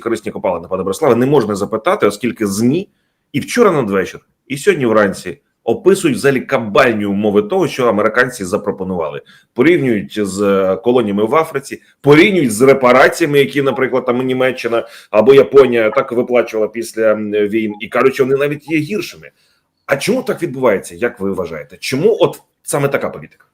корисні копалини, пане Бориславе, не можна запитати, оскільки ЗМІ і вчора надвечір, і сьогодні вранці описують взагалі кабальні умови того, що американці запропонували. Порівнюють з е, колоніями в Африці, порівнюють з репараціями, які, наприклад, там Німеччина або Японія так виплачувала після війн, і кажуть, що вони навіть є гіршими. А чому так відбувається? Як ви вважаєте? Чому от саме така політика?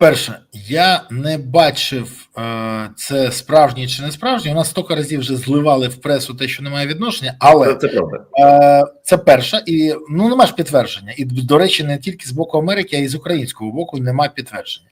Перше, я не бачив е, це справжнє чи не справжнє. У нас стільки разів вже зливали в пресу те, що немає відношення, але Це, правда. Е, Це перша, і ну нема ж підтвердження. І до речі, не тільки з боку Америки, а й з українського боку немає підтвердження.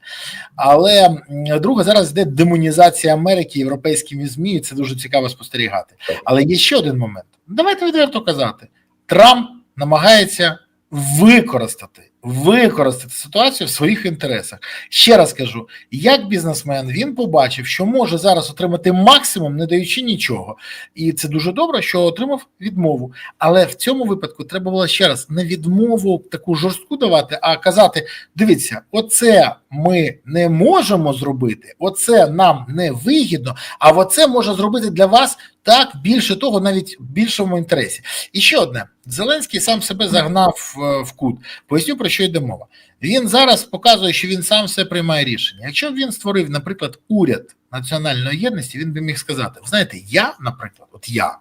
Але друге, зараз йде демонізація Америки європейськими змі, і це дуже цікаво спостерігати. Але є ще один момент. Давайте відверто казати: Трамп намагається використати. Використати ситуацію в своїх інтересах. Ще раз кажу: як бізнесмен він побачив, що може зараз отримати максимум, не даючи нічого, і це дуже добре, що отримав відмову. Але в цьому випадку треба було ще раз не відмову таку жорстку давати, а казати: дивіться, оце ми не можемо зробити, оце нам не вигідно, а оце може зробити для вас так більше того, навіть в більшому інтересі. І ще одне: Зеленський сам себе загнав е, в кут. Поясню про що йде мова. Він зараз показує, що він сам все приймає рішення. Якщо б він створив, наприклад, уряд національної єдності, він би міг сказати: ви знаєте, я, наприклад, от я,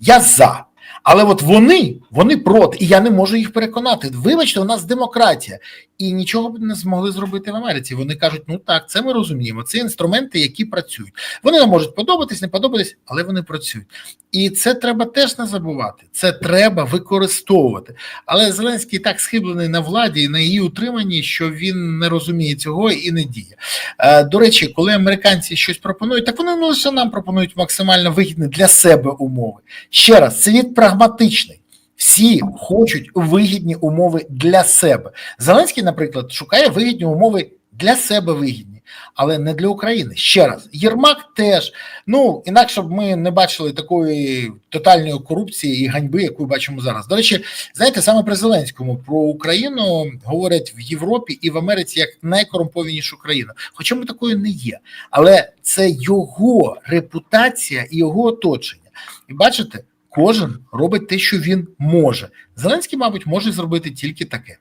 я за. Але от вони, вони проти, і я не можу їх переконати. Вибачте, у нас демократія, і нічого б не змогли зробити в Америці. Вони кажуть, ну так, це ми розуміємо. Це інструменти, які працюють. Вони нам можуть подобатись, не подобатись, але вони працюють. І це треба теж не забувати. Це треба використовувати. Але Зеленський так схиблений на владі і на її утриманні, що він не розуміє цього і не діє. Е, До речі, коли американці щось пропонують, так вони не лише нам пропонують максимально вигідні для себе умови. Ще раз, світ прагматичний. Всі хочуть вигідні умови для себе. Зеленський, наприклад, шукає вигідні умови для себе вигідні, але не для України. Ще раз, Єрмак теж. Ну інакше б ми не бачили такої тотальної корупції і ганьби, яку бачимо зараз. До речі, знаєте, саме при Зеленському про Україну говорять в Європі і в Америці як найкорумпованішу країну. Хоча ми такою не є, але це його репутація і його оточення. І бачите, кожен робить те, що він може. Зеленський, мабуть, може зробити тільки таке.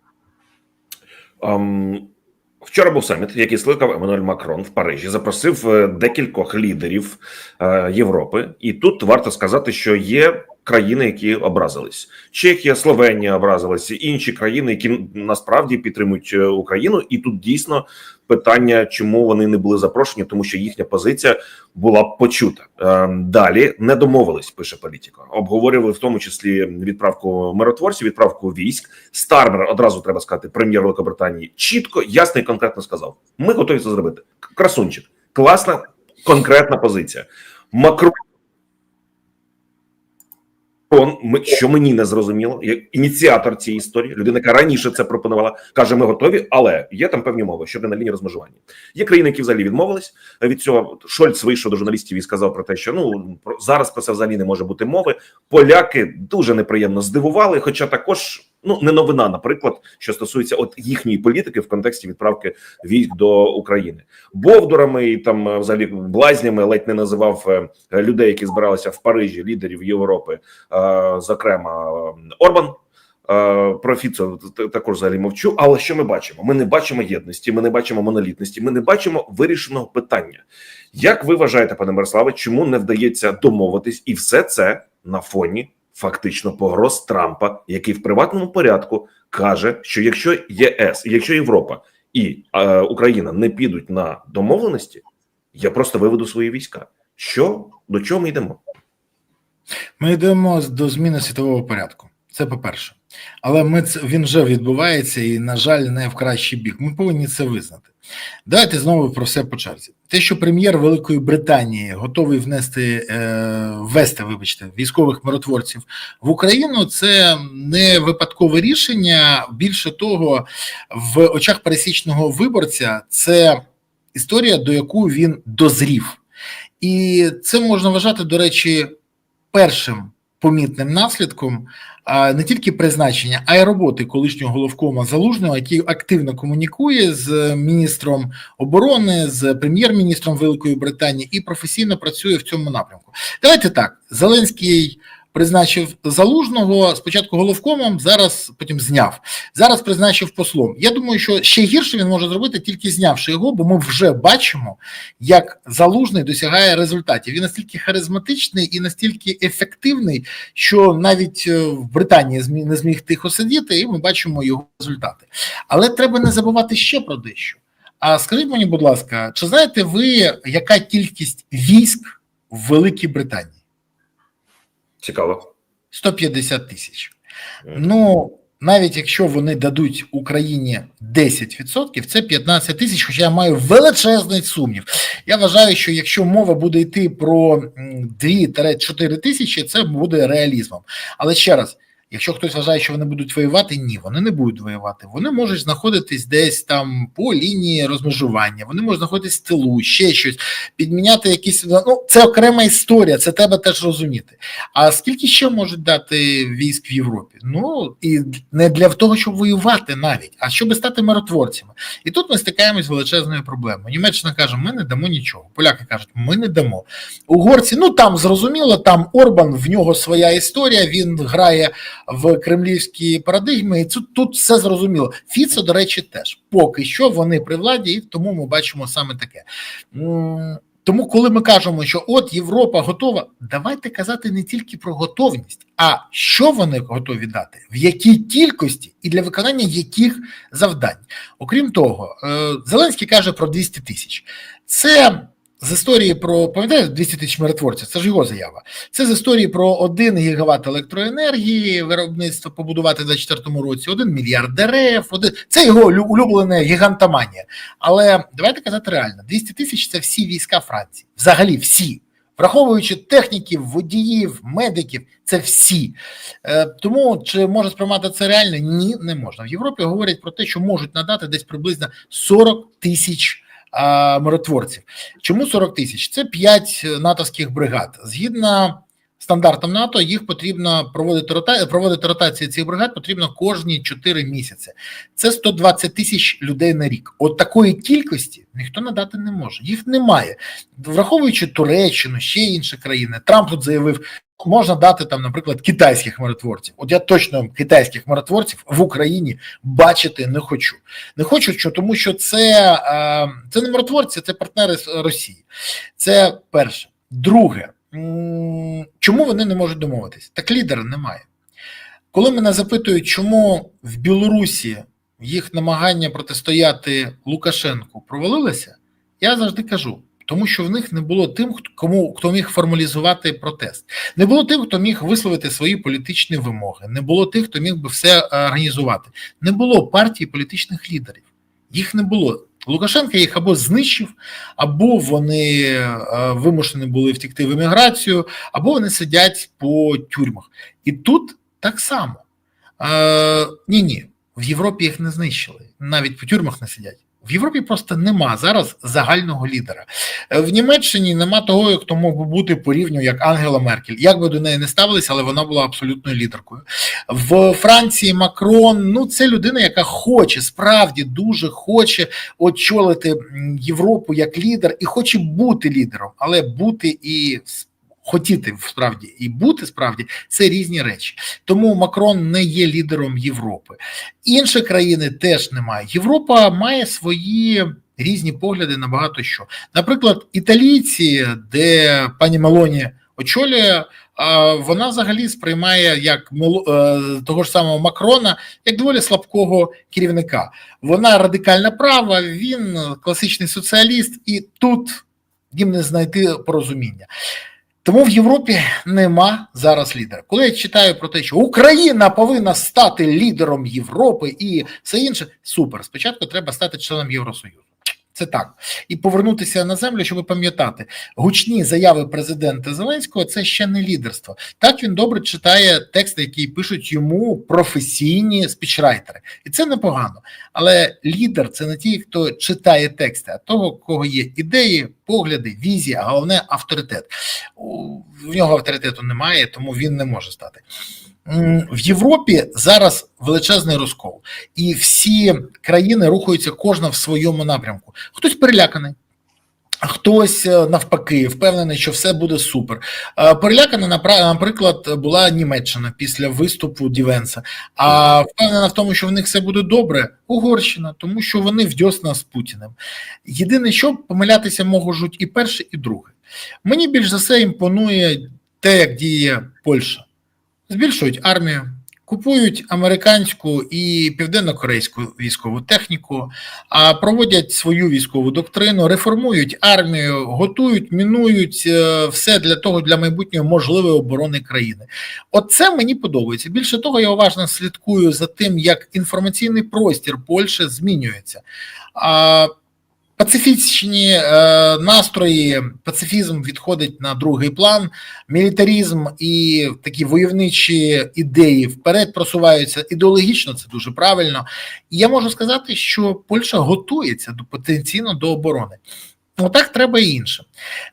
Um, вчора був саміт, який скликав Еммануель Макрон в Парижі. Запросив е, декількох лідерів е, Європи, і тут варто сказати, що є країни, які образились. Чехія, Словенія образилися, інші країни, які насправді підтримують е, Україну, і тут дійсно питання, чому вони не були запрошені, тому що їхня позиція була почута. Е, Далі не домовились. Пише політика. Обговорювали в тому числі відправку миротворців, відправку військ. Стармер одразу треба сказати, прем'єр Великобританії чітко, ясно і конкретно сказав: ми готові це зробити. Красунчик, класна конкретна позиція. Макрон Он, ми, що мені не зрозуміло, як ініціатор цієї історії, людина, яка раніше це пропонувала, каже: ми готові, але є там певні умови, щоб не на лінії розмежування. Є країни, які взагалі відмовились від цього. Шольц вийшов до журналістів і сказав про те, що ну про зараз про це взагалі не може бути мови. Поляки дуже неприємно здивували, хоча також. Ну, не новина, наприклад, що стосується от їхньої політики в контексті відправки військ до України, бовдурами і там е, взагалі блазнями ледь не називав е, людей, які збиралися в Парижі, лідерів Європи, е, зокрема Орбан. Про Фіцо також взагалі мовчу. Але що ми бачимо? Ми не бачимо єдності, ми не бачимо монолітності, ми не бачимо вирішеного питання. Як ви вважаєте, пане Мирославе, чому не вдається домовитись, і все це на фоні фактично погроз Трампа, який в приватному порядку каже, що якщо ЄС, якщо Європа і е, Україна не підуть на домовленості, я просто виведу свої війська. Що до чого ми йдемо? Ми йдемо до зміни світового порядку. Це по-перше, але ми це він вже відбувається і, на жаль, не в кращий бік. Ми повинні це визнати. Давайте знову про все по черзі. Те, що прем'єр Великої Британії готовий внести е, ввести, вибачте, військових миротворців в Україну, це не випадкове рішення. Більше того, в очах пересічного виборця це історія, до якої він дозрів, і це можна вважати, до речі, першим помітним наслідком не тільки призначення, а й роботи колишнього головкома залужного, який активно комунікує з міністром оборони, з прем'єр-міністром Великої Британії і професійно працює в цьому напрямку. Давайте так: Зеленський призначив залужного спочатку головкомом, зараз потім зняв. Зараз призначив послом. Я думаю, що ще гірше він може зробити, тільки знявши його, бо ми вже бачимо, як залужний досягає результатів. Він настільки харизматичний і настільки ефективний, що навіть е, в Британії не зміг тихо сидіти, і ми бачимо його результати. Але треба не забувати ще про дещо. А скажіть мені, будь ласка, чи знаєте ви, яка кількість військ в Великій Британії? Цікаво. 150 тисяч. Ну, навіть якщо вони дадуть Україні 10%, це 15 тисяч, хоча я маю величезний сумнів. Я вважаю, що якщо мова буде йти про м, 2-4 тисячі, це буде реалізмом. Але ще раз. Якщо хтось вважає, що вони будуть воювати, ні, вони не будуть воювати. Вони можуть знаходитись десь там по лінії розмежування, вони можуть знаходитись в тилу, ще щось, підміняти якісь. Ну, це окрема історія, це треба теж розуміти. А скільки ще можуть дати військ в Європі? Ну і не для того, щоб воювати навіть, а щоб стати миротворцями. І тут ми стикаємось з величезною проблемою. Німеччина каже: ми не дамо нічого. Поляки кажуть, ми не дамо. Угорці, ну там зрозуміло, там Орбан, в нього своя історія. Він грає в кремлівській парадигмі. І тут, тут все зрозуміло. Фіцо, до речі, теж поки що вони при владі, і тому ми бачимо саме таке. Тому, коли ми кажемо, що от Європа готова, давайте казати не тільки про готовність, а що вони готові дати, в якій кількості і для виконання яких завдань. Окрім того, е, Зеленський каже про 200 тисяч. Це з історії про пам'ятаєте 200 тисяч миротворців, це ж його заява. Це з історії про 1 гігават електроенергії, виробництво побудувати в 2024 році, 1 мільярд дерев, один... це його лю- улюблена гігантоманія. Але давайте казати реально: 200 тисяч це всі війська Франції, взагалі всі. Враховуючи техніків, водіїв, медиків, це всі. Е, тому чи може сприймати це реально? Ні, не можна. В Європі говорять про те, що можуть надати десь приблизно 40 тисяч миротворців. Чому 40 тисяч? Це 5 натовських бригад. Згідно стандартам НАТО, їх потрібно проводити рота... проводити ротації цих бригад потрібно кожні 4 місяці. Це 120 тисяч людей на рік. От такої кількості ніхто надати не може. Їх немає. Враховуючи Туреччину, ще інші країни. Трамп тут заявив. Можна дати там, наприклад, китайських миротворців. От я точно китайських миротворців в Україні бачити не хочу. Не хочу, тому що це, е, це не миротворці, це партнери Росії. Це перше. Друге, чому вони не можуть домовитись? Так лідера немає. Коли мене запитують, чому в Білорусі їх намагання протистояти Лукашенку провалилося, я завжди кажу. Тому що в них не було тим, кому хто міг формалізувати протест, не було тим, хто міг висловити свої політичні вимоги, не було тих, хто міг би все е, організувати. Не було партії політичних лідерів. Їх не було. Лукашенко їх або знищив, або вони е, вимушені були втікти в еміграцію, або вони сидять по тюрмах. І тут так само. Е, ні, ні, в Європі їх не знищили, навіть по тюрмах не сидять. В Європі просто нема зараз загального лідера. Е, В Німеччині нема того, хто мог би бути по рівню як Ангела Меркель. Як би до неї не ставилися, але вона була абсолютною лідеркою. В Франції Макрон ну це людина, яка хоче, справді дуже хоче очолити Європу як лідер і хоче бути лідером, але бути і хотіти справді і бути справді це різні речі. Тому Макрон не є лідером Європи. Інші країни теж немає. Європа має свої різні погляди на багато що. Наприклад, італійці, де пані Мелоні очолює, вона взагалі сприймає як е, того ж самого Макрона як доволі слабкого керівника. Вона радикальна права, він класичний соціаліст, і тут їм не знайти порозуміння. Тому в Європі нема зараз лідера. Коли я читаю про те, що Україна повинна стати лідером Європи і все інше, супер. Спочатку треба стати членом Євросоюзу. Це так. І повернутися на землю, щоб пам'ятати, гучні заяви президента Зеленського це ще не лідерство. Так він добре читає тексти, які пишуть йому професійні спічрайтери, і це непогано. Але лідер це не ті, хто читає тексти, а того, кого є ідеї, погляди, візія, а головне авторитет. У- нього авторитету немає, тому він не може стати. В Європі зараз величезний розкол, і всі країни рухаються кожна в своєму напрямку. Хтось переляканий. Хтось е, навпаки впевнений, що все буде супер. Е, Перелякана, наприклад, була Німеччина після виступу Дівенса. А впевнена в тому, що в них все буде добре, Угорщина, тому що вони вдьосна з Путіним. Єдине, що помилятися можуть і перше, і друге. Мені більш за все імпонує те, як діє Польща. Збільшують армію, купують американську і південно-корейську військову техніку, а проводять свою військову доктрину, реформують армію, готують, мінують е, все для того, для майбутньої можливої оборони країни. Оце мені подобається. Більше того, я уважно слідкую за тим, як інформаційний простір Польщі змінюється. Пацифічні е, настрої, пацифізм відходить на другий план, мілітарізм і такі войовничі ідеї вперед просуваються. Ідеологічно це дуже правильно. І я можу сказати, що Польща готується до потенційно до оборони. Отак треба і інше.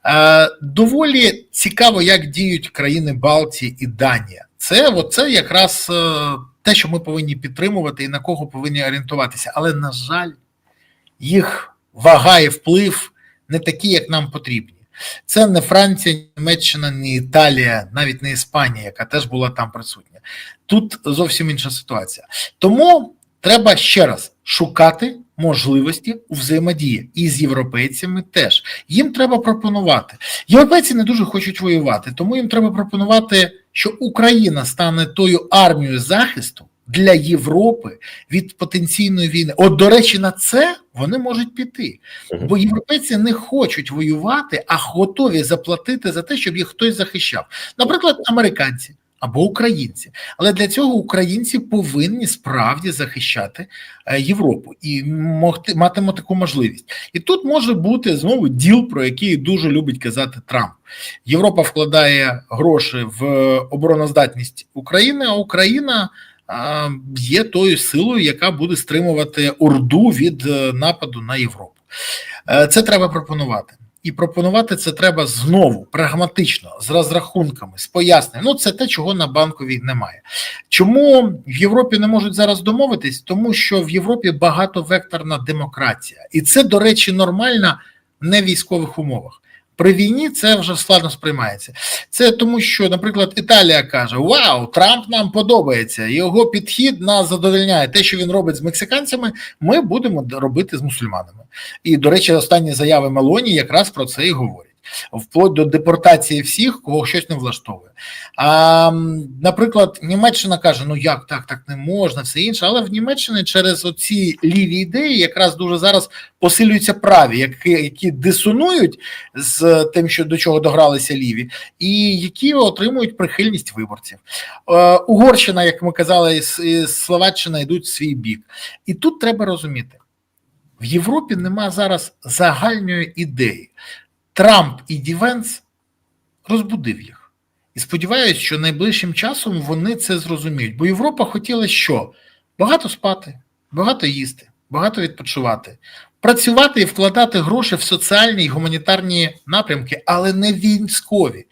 Е, доволі цікаво, як діють країни Балтії і Данія. Це, оце якраз е, те, що ми повинні підтримувати і на кого повинні орієнтуватися. Але, на жаль, їх вага і вплив не такі, як нам потрібні. Це не Франція, Німеччина, не Італія, навіть не Іспанія, яка теж була там присутня. Тут зовсім інша ситуація. Тому треба ще раз шукати можливості у взаємодії і з європейцями теж. Їм треба пропонувати. Європейці не дуже хочуть воювати, тому їм треба пропонувати, що Україна стане тою армією захисту для Європи від потенційної війни. От, до речі, на це вони можуть піти, бо європейці не хочуть воювати, а готові заплатити за те, щоб їх хтось захищав. Наприклад, американці. Або українці, але для цього українці повинні справді захищати е, Європу і могти матимуть таку можливість. І тут може бути знову діл, про який дуже любить казати Трамп. Європа вкладає гроші в обороноздатність України, а Україна є тою силою, яка буде стримувати Орду від е, нападу на Європу. Е, Це треба пропонувати. І пропонувати це треба знову прагматично, з розрахунками, з поясненням. Ну, це те, чого на банковій немає. Чому в Європі не можуть зараз домовитись? Тому що в Європі багатовекторна демократія, і це, до речі, нормально не в військових умовах. При війні це вже складно сприймається. Це тому, що, наприклад, Італія каже: Вау, Трамп нам подобається, його підхід нас задовольняє. Те, що він робить з мексиканцями, ми будемо робити з мусульманами. І, до речі, останні заяви Мелоні якраз про це і говорять. Вплоть до депортації всіх, кого щось не влаштовує. А, наприклад, Німеччина каже: ну як так, так не можна, все інше. Але в Німеччині через оці ліві ідеї якраз дуже зараз посилюються праві, які, які дисонують з тим, що до чого догралися ліві, і які отримують прихильність виборців. Е, Угорщина, як ми казали, і Словаччина йдуть в свій бік. І тут треба розуміти: в Європі нема зараз загальної ідеї. Трамп і Дівенс розбудив їх. І сподіваюся, що найближчим часом вони це зрозуміють. Бо Європа хотіла що? Багато спати, багато їсти, багато відпочивати, працювати і вкладати гроші в соціальні і гуманітарні напрямки, але не військові.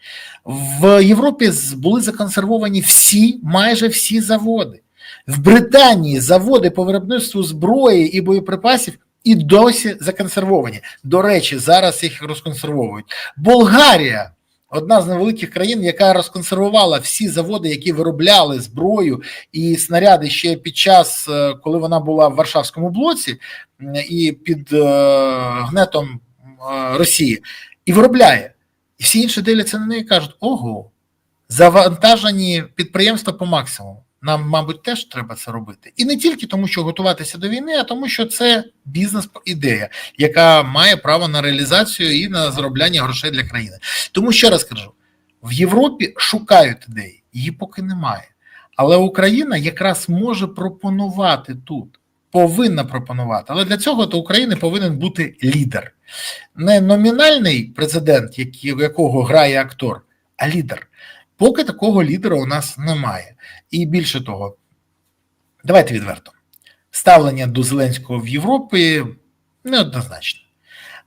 В Європі були законсервовані всі, майже всі заводи. В Британії заводи по виробництву зброї і боєприпасів і досі законсервовані. До речі, зараз їх розконсервовують. Болгарія одна з невеликих країн, яка розконсервувала всі заводи, які виробляли зброю і снаряди ще під час, е, коли вона була в Варшавському блоці і під е, гнетом е, Росії, і виробляє. І всі інші дивляться на неї і кажуть: ого, завантажені підприємства по максимуму. Нам, мабуть, теж треба це робити. І не тільки тому, що готуватися до війни, а тому, що це бізнес-ідея, яка має право на реалізацію і на заробляння грошей для країни. Тому ще раз кажу: в Європі шукають ідеї, її поки немає. Але Україна якраз може пропонувати тут. повинна пропонувати. Але для цього до України повинен бути лідер, не номінальний президент, якого грає актор, а лідер. Поки такого лідера у нас немає. І більше того, давайте відверто. Ставлення до Зеленського в Європі неоднозначне.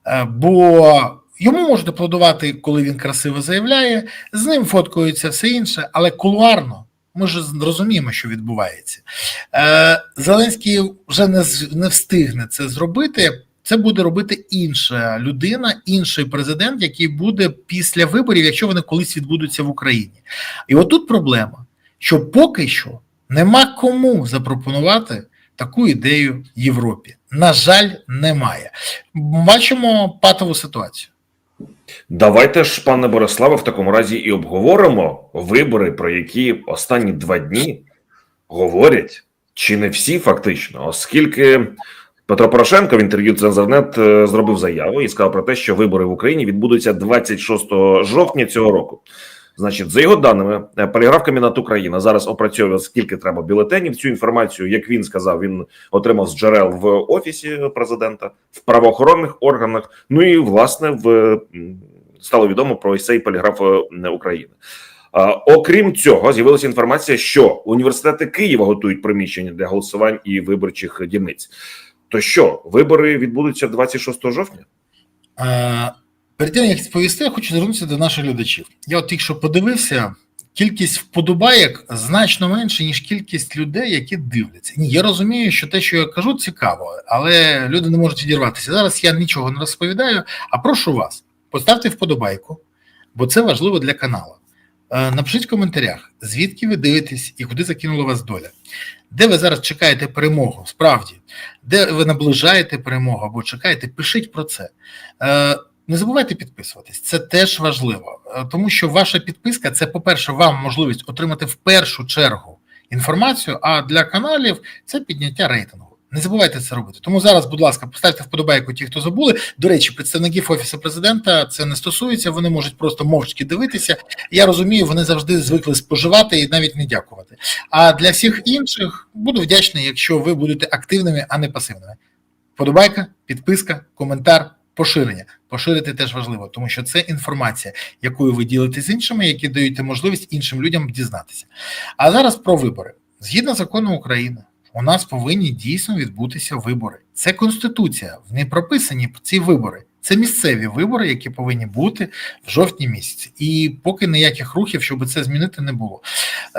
Е, Бо йому можуть аплодувати, коли він красиво заявляє, з ним фоткаються все інше, але кулуарно ми ж розуміємо, що відбувається. Е, Зеленський вже не встигне це зробити. Це буде робити інша людина, інший президент, який буде після виборів, якщо вони колись відбудуться в Україні. І отут проблема, що поки що нема кому запропонувати таку ідею Європі. На жаль, немає. Бачимо патову ситуацію. Давайте ж, пане Бориславе, в такому разі і обговоримо вибори, про які останні два дні говорять, чи не всі фактично, оскільки Петро Порошенко в інтерв'ю Цензорнет е, зробив заяву і сказав про те, що вибори в Україні відбудуться 26 жовтня цього року. Значить, за його даними, е, поліграф Камінат Україна зараз опрацьовує скільки треба бюлетенів. Цю інформацію, як він сказав, він отримав з джерел в офісі президента, в правоохоронних органах. Ну і власне в стало відомо про цей поліграф е, України. Окрім цього, з'явилася інформація, що університети Києва готують приміщення для голосувань і виборчих дільниць. То що, вибори відбудуться 26 жовтня? Е, Перед тим як відповісти, я хочу звернутися до наших глядачів. Я от тільки що подивився, кількість вподобайок значно менше, ніж кількість людей, які дивляться. Ні, я розумію, що те, що я кажу, цікаво, але люди не можуть відірватися. Зараз я нічого не розповідаю, а прошу вас, поставте вподобайку, бо це важливо для каналу. Е, Напишіть в коментарях, звідки ви дивитесь і куди закинула вас доля. Де ви зараз чекаєте перемогу? Справді, де ви наближаєте перемогу або чекаєте, пишіть про це. Е, Не забувайте підписуватись, це теж важливо, е, тому що ваша підписка це, по-перше, вам можливість отримати в першу чергу інформацію, а для каналів це підняття рейтингу. Не забувайте це робити. Тому зараз, будь ласка, поставте вподобайку ті, хто забули. До речі, представників офісу президента це не стосується. Вони можуть просто мовчки дивитися. Я розумію, вони завжди звикли споживати і навіть не дякувати. А для всіх інших буду вдячний, якщо ви будете активними, а не пасивними. Вподобайка, підписка, коментар, поширення. Поширити теж важливо, тому що це інформація, якою ви ділитесь з іншими, які дають можливість іншим людям дізнатися. А зараз про вибори. Згідно закону України, у нас повинні дійсно відбутися вибори. Це конституція. В ній прописані ці вибори. Це місцеві вибори, які повинні бути в жовтні місяці. І поки ніяких рухів, щоб це змінити, не було.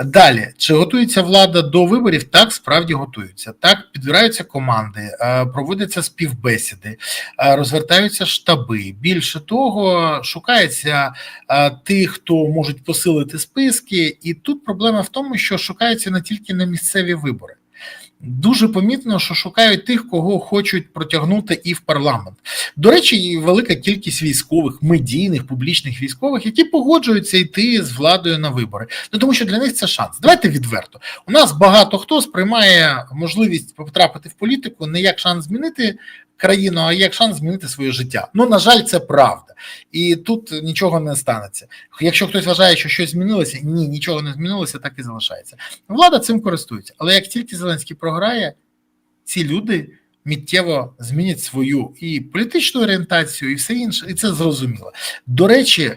Далі, чи готується влада до виборів? Так, справді готуються. Так, підбираються команди, е, проводяться співбесіди, е, розвертаються штаби. Більше того, шукається е, тих, хто можуть посилити списки, і тут проблема в тому, що шукаються не тільки на місцеві вибори. Дуже помітно, що шукають тих, кого хочуть протягнути і в парламент. До речі, і велика кількість військових, медійних, публічних військових, які погоджуються йти з владою на вибори. Ну тому що для них це шанс. Давайте відверто. У нас багато хто сприймає можливість потрапити в політику не як шанс змінити країну, а як шанс змінити своє життя. Ну на жаль, це правда, і тут нічого не станеться. Якщо хтось вважає, що щось змінилося, ні, нічого не змінилося, так і залишається. Влада цим користується, але як тільки Зеленський програє, ці люди миттєво змінять свою і політичну орієнтацію, і все інше, і це зрозуміло. До речі,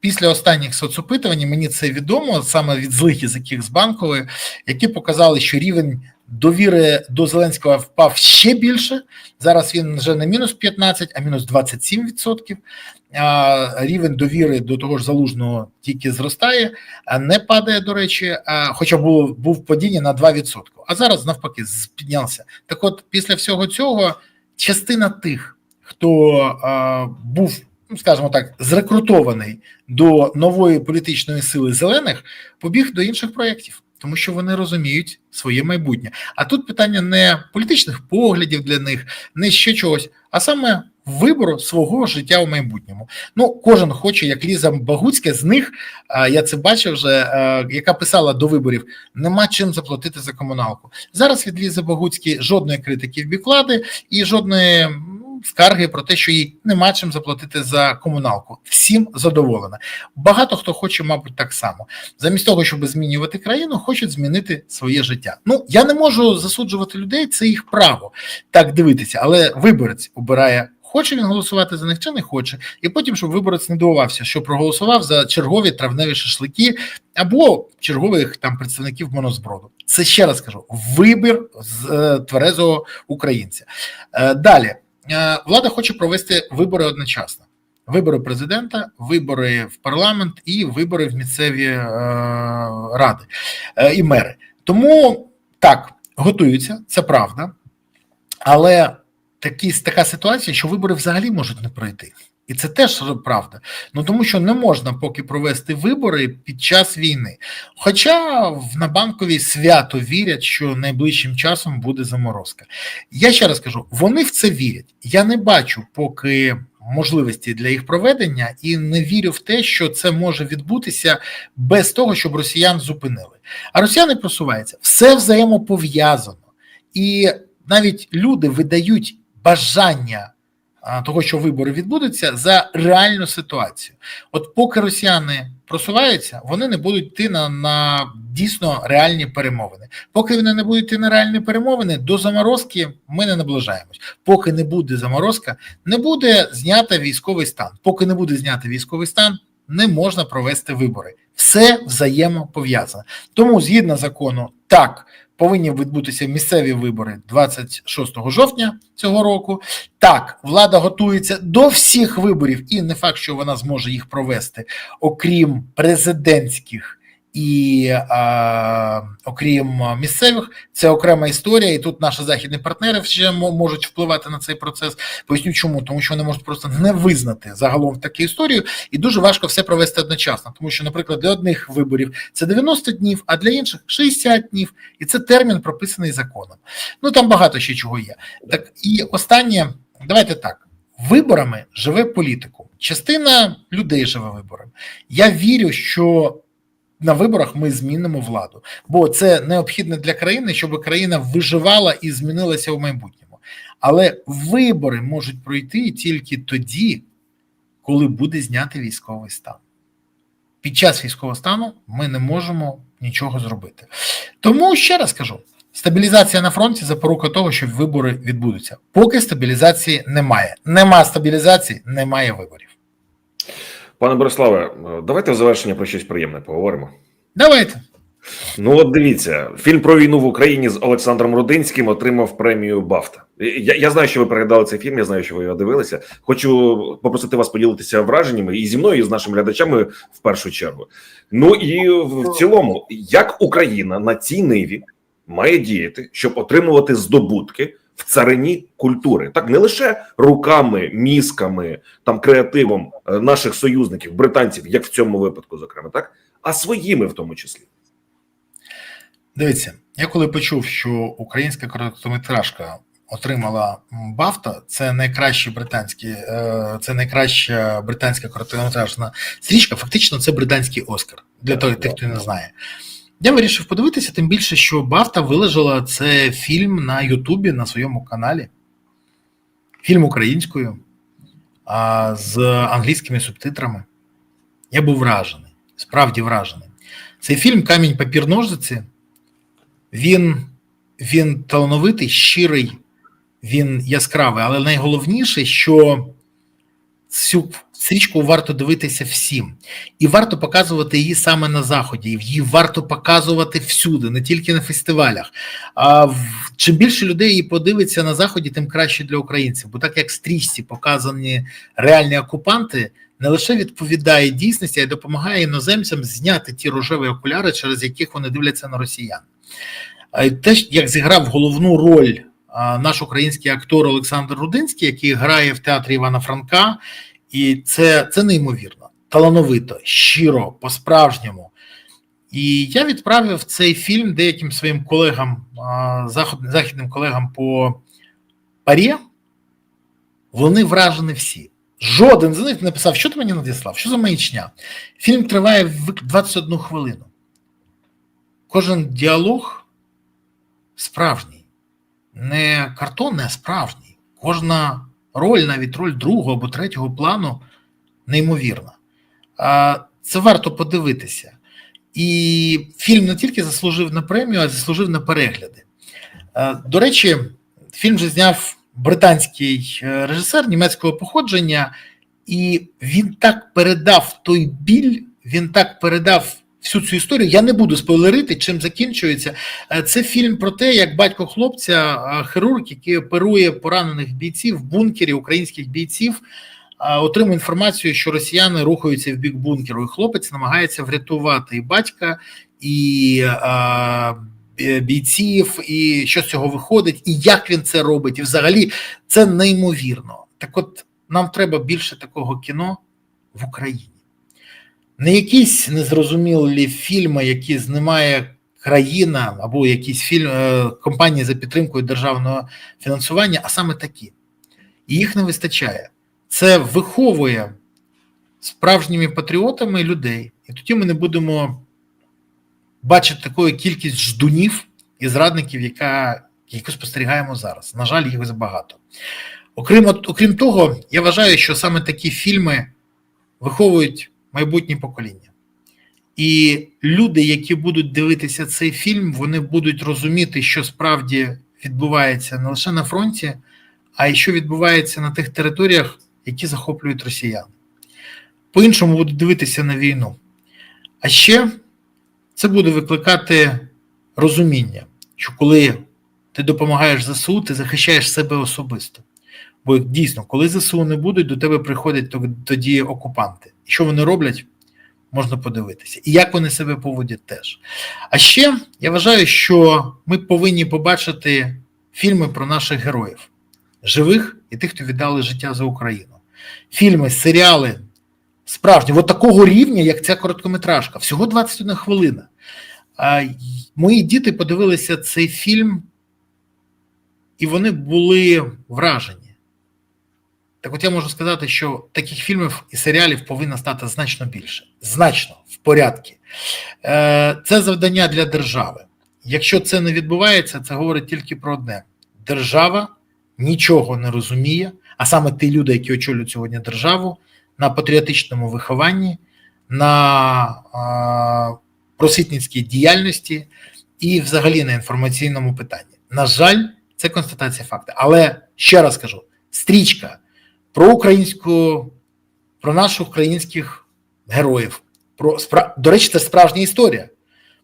після останніх соцопитувань мені це відомо саме від злих із яких з банкової, які показали, що рівень довіри до Зеленського впав ще більше. Зараз він вже не мінус 15, а мінус 27%. Рівень довіри до того ж залужного тільки зростає, а не падає, до речі, хоча було був падіння на 2%. А зараз навпаки піднявся. Так, от, після всього цього, частина тих, хто був, ну скажімо так, зрекрутований до нової політичної сили зелених, побіг до інших проєктів. Тому що вони розуміють своє майбутнє. А тут питання не політичних поглядів для них, не ще чогось, а саме вибору свого життя у майбутньому. Ну, кожен хоче, як Ліза Багуцька з них, я це бачив вже, яка писала до виборів: нема чим заплатити за комуналку. Зараз від Лізи Багуцькі жодної критики в бік влади і жодної. Скарги про те, що їй нема чим заплатити за комуналку. Всім задоволена. Багато хто хоче, мабуть, так само. Замість того, щоб змінювати країну, хочуть змінити своє життя. Ну я не можу засуджувати людей, це їх право так дивитися, але виборець обирає. Хоче він голосувати за них чи не хоче, і потім, щоб виборець не дивувався, що проголосував за чергові травневі шашлики або чергових там представників монозброду. Це ще раз кажу: вибір з е, тверезого українця. Е, далі влада хоче провести вибори одночасно: вибори президента, вибори в парламент і вибори в місцеві е, ради е, і мери. Тому так готуються, це правда, але такі, така ситуація, що вибори взагалі можуть не пройти. І це теж правда. Ну тому що не можна поки провести вибори під час війни. Хоча в на банковій свято вірять, що найближчим часом буде заморозка. Я ще раз кажу: вони в це вірять. Я не бачу поки можливості для їх проведення, і не вірю в те, що це може відбутися без того, щоб росіян зупинили. А росіяни просуваються, все взаємопов'язано, і навіть люди видають бажання того, що вибори відбудуться, за реальну ситуацію. От поки росіяни просуваються, вони не будуть йти на, на дійсно реальні перемовини. Поки вони не будуть йти на реальні перемовини, до заморозки ми не наближаємось. Поки не буде заморозка, не буде знято військовий стан. Поки не буде знято військовий стан, не можна провести вибори. Все взаємопов'язане. Тому, згідно закону, так повинні відбутися місцеві вибори 26 жовтня цього року. Так, влада готується до всіх виборів, і не факт, що вона зможе їх провести, окрім президентських. І а, окрім місцевих, це окрема історія, і тут наші західні партнери ще можуть впливати на цей процес. Поясню, чому тому, що вони можуть просто не визнати загалом таку історію, і дуже важко все провести одночасно. Тому що, наприклад, для одних виборів це 90 днів, а для інших 60 днів, і це термін прописаний законом. Ну там багато ще чого є. Так і останнє, давайте так: виборами живе політикум. Частина людей живе виборами. Я вірю, що на виборах ми змінимо владу, бо це необхідно для країни, щоб країна виживала і змінилася в майбутньому. Але вибори можуть пройти тільки тоді, коли буде знятий військовий стан. Під час військового стану ми не можемо нічого зробити. Тому ще раз кажу: стабілізація на фронті запорука того, що вибори відбудуться. Поки стабілізації немає. Нема стабілізації, немає виборів. Пане Бориславе, давайте в завершення про щось приємне поговоримо. Давайте. Ну, от дивіться, фільм про війну в Україні з Олександром Рудинським отримав премію Бафта. Я я знаю, що ви переглядали цей фільм. Я знаю, що ви його дивилися. Хочу попросити вас поділитися враженнями і зі мною, і з нашими глядачами в першу чергу. Ну і в цілому, як Україна на цій ниві має діяти, щоб отримувати здобутки в царині культури, так не лише руками, мізками, там креативом наших союзників, британців, як в цьому випадку, зокрема, так, а своїми в тому числі. Дивіться, я коли почув, що українська короткометражка отримала Бафта, це найкращі британські, це найкраща британська короткометражна стрічка. Фактично, це британський Оскар для того, тих, хто не знає. Я вирішив подивитися, тим більше, що Бафта виложила це фільм на Ютубі на своєму каналі. Фільм українською а, з англійськими субтитрами. Я був вражений, справді вражений. Цей фільм Камінь папір ножиці. Він він талановитий, щирий, він яскравий, але найголовніше, що цю стрічку варто дивитися всім, і варто показувати її саме на заході. Її варто показувати всюди, не тільки на фестивалях. А чим більше людей її подивиться на заході, тим краще для українців. Бо так як стрічці показані реальні окупанти. Не лише відповідає дійсності, а й допомагає іноземцям зняти ті рожеві окуляри, через яких вони дивляться на росіян. Те, як зіграв головну роль наш український актор Олександр Рудинський, який грає в театрі Івана Франка, і це це неймовірно, талановито, щиро, по-справжньому. І я відправив цей фільм деяким своїм колегам, західним колегам по парі. Вони вражені всі. Жоден з них не написав, що ти мені надіслав, що за маячня. Фільм триває 21 хвилину. Кожен діалог справжній, не картонний, а справжній. Кожна роль, навіть роль другого або третього плану, неймовірна. Це варто подивитися. І фільм не тільки заслужив на премію, а й заслужив на перегляди. До речі, фільм же зняв британський е, режисер німецького походження, і він так передав той біль, він так передав всю цю історію. Я не буду спойлерити, чим закінчується. Е, Це фільм про те, як батько хлопця, е, хірург, який оперує поранених бійців в бункері українських бійців, е, отримує інформацію, що росіяни рухаються в бік бункеру, і хлопець намагається врятувати і батька, і бійців, і що з цього виходить, і як він це робить. І взагалі це неймовірно. Так от нам треба більше такого кіно в Україні. Не якісь незрозумілі фільми, які знімає країна або якісь фільм, е, компанії за підтримкою державного фінансування, а саме такі. І їх не вистачає. Це виховує справжніми патріотами людей. І тоді ми не будемо бачити такої кількість ждунів і зрадників, яка, яку спостерігаємо зараз. На жаль, їх забагато. Окрім, окрім того, я вважаю, що саме такі фільми виховують майбутнє покоління. І люди, які будуть дивитися цей фільм, вони будуть розуміти, що справді відбувається не лише на фронті, а й що відбувається на тих територіях, які захоплюють росіяни. По-іншому будуть дивитися на війну. А ще це буде викликати розуміння, що коли ти допомагаєш ЗСУ, ти захищаєш себе особисто. Бо дійсно, коли ЗСУ не будуть, до тебе приходять тоді окупанти. Що вони роблять, можна подивитися. І як вони себе поводять теж. А ще я вважаю, що ми повинні побачити фільми про наших героїв, живих і тих, хто віддали життя за Україну. Фільми, серіали справжні, от такого рівня, як ця короткометражка, всього 21 хвилина. Мої діти подивилися цей фільм, і вони були вражені. Так от я можу сказати, що таких фільмів і серіалів повинно стати значно більше. Значно в порядку. Е, Це завдання для держави. Якщо це не відбувається, це говорить тільки про одне: держава нічого не розуміє, а саме ті люди, які очолюють сьогодні державу, на патріотичному вихованні, на е, просвітницькій діяльності і взагалі на інформаційному питанні. На жаль, це констатація факту. Але ще раз кажу: стрічка про українську, про наших українських героїв. Про спра... До речі, це справжня історія.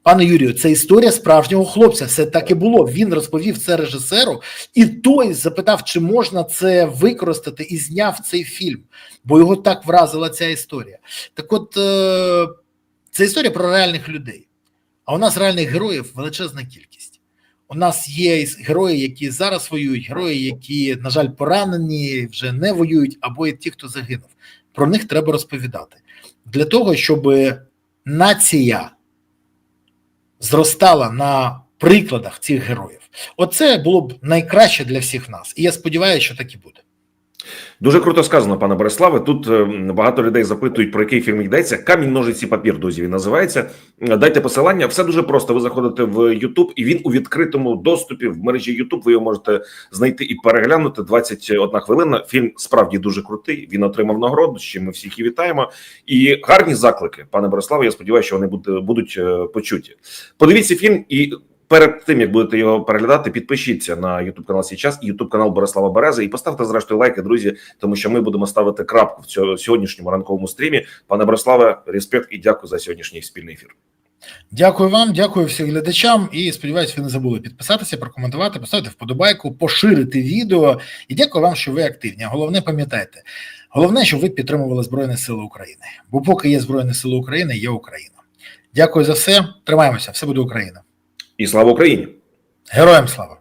Пане Юрію, це історія справжнього хлопця. Все так і було. Він розповів це режисеру, і той запитав, чи можна це використати, і зняв цей фільм, бо його так вразила ця історія. Так, от е... це історія про реальних людей. А у нас реальних героїв величезна кількість. У нас є герої, які зараз воюють, герої, які, на жаль, поранені, вже не воюють, або ті, хто загинув. Про них треба розповідати для того, щоб нація зростала на прикладах цих героїв. Оце було б найкраще для всіх нас. І я сподіваюся, що так і буде. Дуже круто сказано, пане Бориславе. Тут е, багато людей запитують, про який фільм йдеться. Камінь ножиці папір, друзі, він називається. Е, Дайте посилання. Все дуже просто. Ви заходите в YouTube, і він у відкритому доступі в мережі YouTube. Ви його можете знайти і переглянути. 21 хвилина. Фільм справді дуже крутий. Він отримав нагороду. чим ми всіх і вітаємо. І гарні заклики, пане Бориславе. Я сподіваюся, що вони будуть, будуть е, почуті. Подивіться фільм і. Перед тим як будете його переглядати, підпишіться на YouTube канал «Січас» і YouTube канал Борислава Берези і поставте зрештою лайки, друзі, тому що ми будемо ставити крапку в цьому сьогоднішньому ранковому стрімі. Пане Бориславе, респект і дякую за сьогоднішній спільний ефір. Дякую вам, дякую всім глядачам. І сподіваюся, ви не забули підписатися, прокоментувати, поставити вподобайку, поширити відео. І дякую вам, що ви активні. Головне, пам'ятайте, головне, щоб ви підтримували Збройні Сили України. Бо поки є Збройні Сили України, є Україна. Дякую за все. Тримаємося, все буде Україна. І слава Україні! Героям слава!